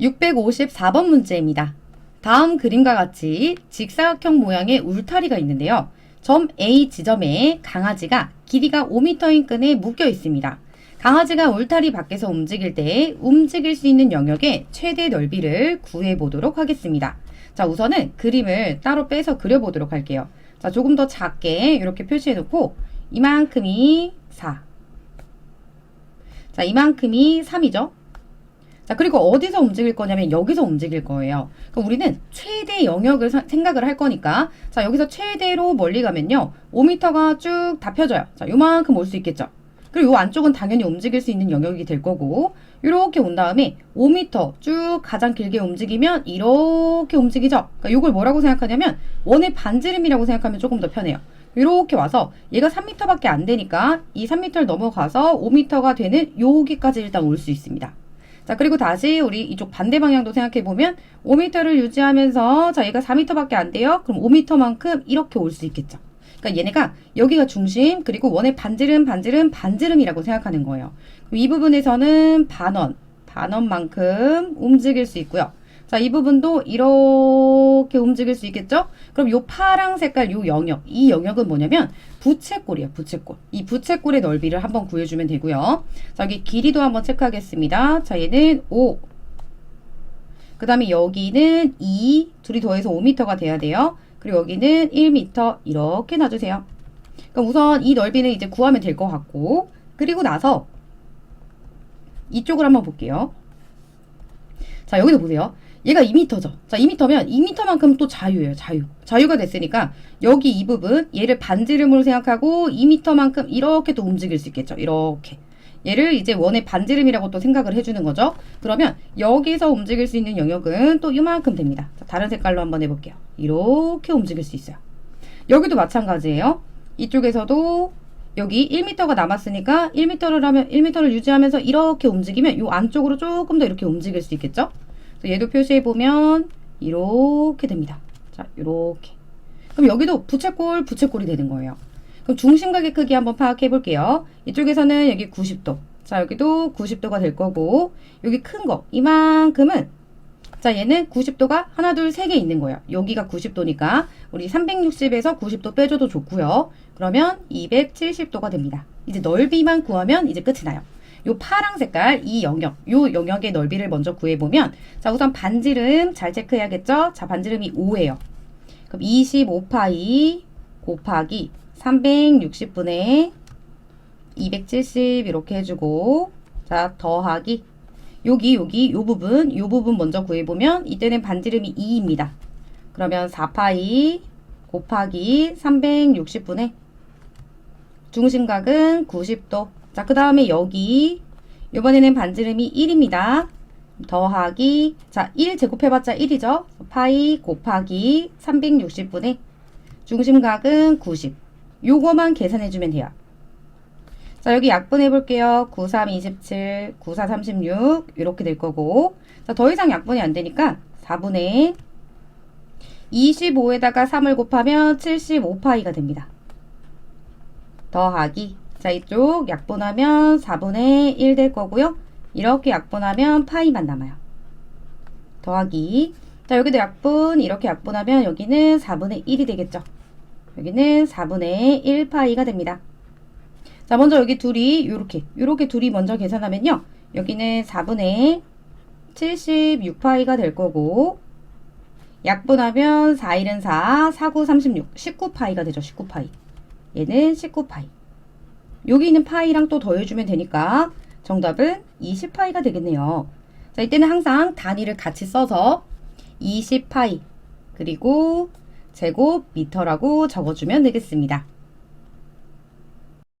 654번 문제입니다. 다음 그림과 같이 직사각형 모양의 울타리가 있는데요. 점 A 지점에 강아지가 길이가 5m인 끈에 묶여 있습니다. 강아지가 울타리 밖에서 움직일 때 움직일 수 있는 영역의 최대 넓이를 구해 보도록 하겠습니다. 자, 우선은 그림을 따로 빼서 그려 보도록 할게요. 자, 조금 더 작게 이렇게 표시해 놓고 이만큼이 4. 자, 이만큼이 3이죠. 자, 그리고 어디서 움직일 거냐면 여기서 움직일 거예요. 그럼 우리는 최대 영역을 사- 생각을 할 거니까 자, 여기서 최대로 멀리 가면요. 5m가 쭉 다 펴져요. 자, 요만큼 올 수 있겠죠. 그리고 요 안쪽은 당연히 움직일 수 있는 영역이 될 거고 이렇게 온 다음에 5m 쭉 가장 길게 움직이면 이렇게 움직이죠. 그러니까 요걸 뭐라고 생각하냐면 원의 반지름이라고 생각하면 조금 더 편해요. 이렇게 와서 얘가 3m밖에 안 되니까 이 3m를 넘어가서 5m가 되는 여기까지 일단 올 수 있습니다. 자, 그리고 다시 우리 이쪽 반대 방향도 생각해 보면 5m를 유지하면서 자, 얘가 4m밖에 안 돼요. 그럼 5m만큼 이렇게 올 수 있겠죠. 그러니까 얘네가 여기가 중심 그리고 원의 반지름 반지름 반지름이라고 생각하는 거예요. 이 부분에서는 반원 반원만큼 움직일 수 있고요. 자, 이 부분도 이렇게 움직일 수 있겠죠? 그럼 요 파랑 색깔 요 영역, 이 영역은 뭐냐면 부채꼴이에요, 부채꼴. 이 부채꼴의 넓이를 한번 구해주면 되고요. 자, 여기 길이도 한번 체크하겠습니다. 자, 얘는 5. 그 다음에 여기는 2. 둘이 더해서 5m가 돼야 돼요. 그리고 여기는 1m. 이렇게 놔주세요. 그럼 우선 이 넓이는 이제 구하면 될 것 같고, 그리고 나서 이쪽을 한번 볼게요. 자, 여기도 보세요. 얘가 2m죠. 자, 2m면 2m만큼 또 자유예요, 자유. 자유가 됐으니까 여기 이 부분 얘를 반지름으로 생각하고 2m만큼 이렇게 또 움직일 수 있겠죠. 이렇게. 얘를 이제 원의 반지름이라고 또 생각을 해주는 거죠. 그러면 여기서 움직일 수 있는 영역은 또 이만큼 됩니다. 자, 다른 색깔로 한번 해볼게요. 이렇게 움직일 수 있어요. 여기도 마찬가지예요. 이쪽에서도 여기 1m가 남았으니까 1m를 하면 1m를 유지하면서 이렇게 움직이면 이 안쪽으로 조금 더 이렇게 움직일 수 있겠죠? 얘도 표시해 보면 이렇게 됩니다. 자, 이렇게. 그럼 여기도 부채꼴 부채꼴이 되는 거예요. 그럼 중심각의 크기 한번 파악해 볼게요. 이쪽에서는 여기 90도. 자, 여기도 90도가 될 거고 여기 큰 거 이만큼은 자, 얘는 90도가 하나, 둘, 세 개 있는 거예요. 여기가 90도니까 우리 360에서 90도 빼줘도 좋고요. 그러면 270도가 됩니다. 이제 넓이만 구하면 이제 끝이 나요. 요 파랑 색깔 이 영역, 요 영역의 넓이를 먼저 구해보면 자, 우선 반지름 잘 체크해야겠죠? 자, 반지름이 5예요. 그럼 25파이 곱하기 360분의 270 이렇게 해주고 자, 더하기 여기 여기 요 부분 요 부분 먼저 구해보면 이때는 반지름이 2입니다. 그러면 4파이 곱하기 360분의 중심각은 90도. 자, 그 다음에 여기 이번에는 반지름이 1입니다. 더하기 자, 1 제곱해봤자 1이죠. 파이 곱하기 360분의 중심각은 90. 요거만 계산해주면 돼요. 자, 여기 약분해 볼게요. 93, 27, 94, 36 이렇게 될 거고 자, 더 이상 약분이 안 되니까 4분의 25에다가 3을 곱하면 75파이가 됩니다. 더하기 자, 이쪽 약분하면 4분의 1 될 거고요. 이렇게 약분하면 파이만 남아요. 더하기 자, 여기도 약분 이렇게 약분하면 여기는 4분의 1이 되겠죠. 여기는 4분의 1파이가 됩니다. 자, 먼저 여기 둘이 요렇게 요렇게 둘이 먼저 계산하면요. 여기는 4분의 76파이가 될 거고 약분하면 4, 1은 4, 4, 9, 36, 19파이가 되죠. 19파이. 얘는 19파이. 여기 있는 파이랑 또 더해주면 되니까 정답은 20파이가 되겠네요. 자, 이때는 항상 단위를 같이 써서 20파이 그리고 제곱미터라고 적어주면 되겠습니다.